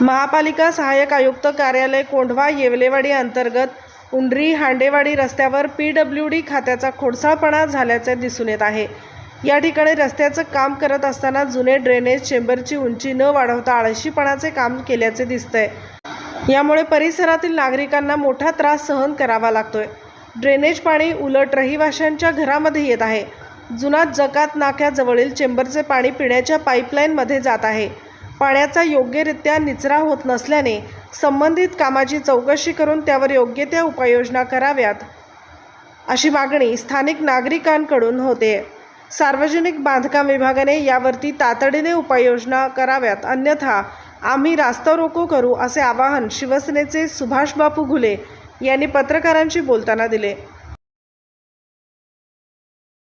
महापालिका सहाय्यक आयुक्त कार्यालय कोंढवा येवलेवाडी अंतर्गत उंडरी हांडेवाडी रस्त्यावर पी डब्ल्यू डी खात्याचा खोडसाळपणा झाल्याचे दिसून येत आहे. या ठिकाणी रस्त्याचं काम करत असताना जुने ड्रेनेज चेंबरची उंची न वाढवता आळशीपणाचे काम केल्याचे दिसतंय. यामुळे परिसरातील नागरिकांना मोठा त्रास सहन करावा लागतोय. ड्रेनेज पाणी उलट रहिवाशांच्या घरामध्ये येत आहे. जुना जकात नाक्याजवळील चेंबरचे पाणी पिण्याच्या पाईपलाईनमध्ये जात आहे. पाण्याचा योग्यरित्या निचरा होत नसल्याने संबंधित कामाची चौकशी करून त्यावर योग्य त्या उपाययोजना कराव्यात अशी मागणी स्थानिक नागरिकांकडून होते. सार्वजनिक बांधकाम विभागाने यावरती तातडीने उपाययोजना कराव्यात अन्यथा आम्ही रास्ता रोको करू असे आवाहन शिवसेनेचे सुभाषबापू घुले यांनी पत्रकारांशी बोलताना दिले.